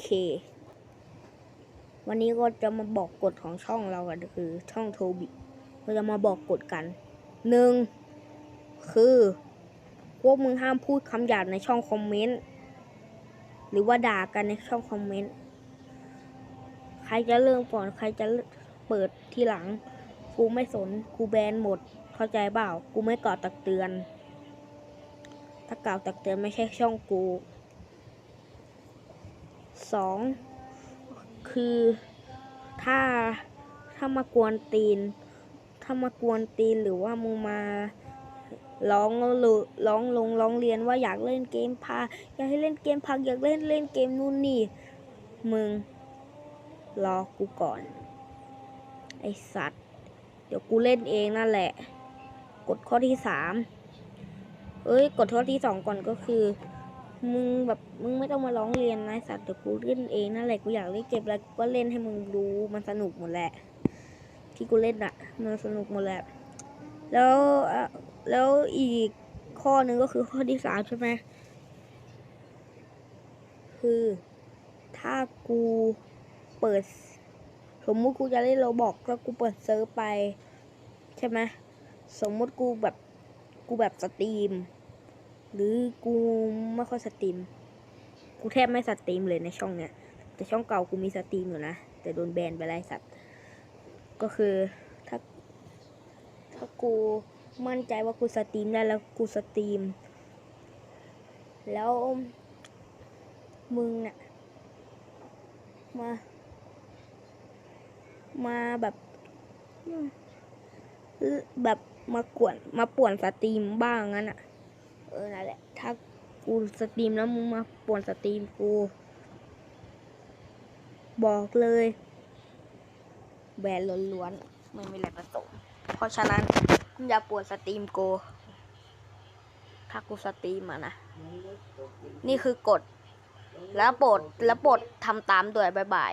เค วันนี้ก็จะมาบอกกฎของช่องเรากันคือช่องโทบิเราจะมาบอกกฎกันหนึ่งคือพวกมึงห้ามพูดคำหยาบในช่องคอมเมนต์หรือว่าด่ากันในช่องคอมเมนต์ใครจะเริ่มก่อนใครจะเปิดทีหลังกูไม่สนกูแบนหมด เข้าใจเปล่ากูไม่กล่าวตักเตือน ถ้ากล่าวตักเตือนไม่ใช่ช่องกู สองคือถ้าถ้ามากวนตีน ถ้ามากวนตีนหรือว่ามึงมาร้องหรือร้องลงร้องเรียนว่าอยากเล่นเกมพาอยากให้เล่นเกมพักอยากเล่นเล่นเกมนู่นนี่ มึง รอกูก่อน ไอสัตว์ เดี๋ยวกูเล่นเองนั่นแหละกฎข้อที่สามเอ้ยกฎข้อที่สองก่อนก็คือ มึงแบบมึงไม่ต้องมาร้องเรียนนะสัตว์เดี๋ยวกูเล่นเองนั่นแหละกูอยากเล่นเกมอะไรกูก็เล่นให้มึงดูมันสนุกหมดแหละ ที่กูเล่นอะมันสนุกหมดแหละ แล้วแล้วอีกข้อหนึ่งก็คือข้อที่สามใช่ไหมคือ ถ้ากูเปิด สมมุติกูจะเล่นโรบอกแล้วกูเปิดเซิร์ฟไป ใช่ไหมสมมุติกูแบบกูแบบสตรีม หรือกูไม่ค่อยสตรีม กูแทบไม่สตรีมเลยในช่องเนี้ย แต่ช่องเก่ากูมีสตรีมอยู่นะ แต่โดนแบนไปแล้วไอ้สัตว์ ก็คือถ้า ถ้ากูมั่นใจว่ากูสตรีมได้แล้วกูสตรีม แล้ว มึงเนี่ยมา มาแบบแบบมากวนมาป่วนสตรีมบ้างงั้นอะ เออนั่นแหละ ถ้ากูสตรีมแล้วมึงมาป่วนสตรีมกู บอกเลยแบนล้วนๆไม่มีอะไรผสมเพราะฉะนั้นอย่าป่วนสตรีมกูถ้ากูสตรีมอะนะ นี่คือกฎแล้วโปรดแล้วโปรดทำตามด้วยบายบาย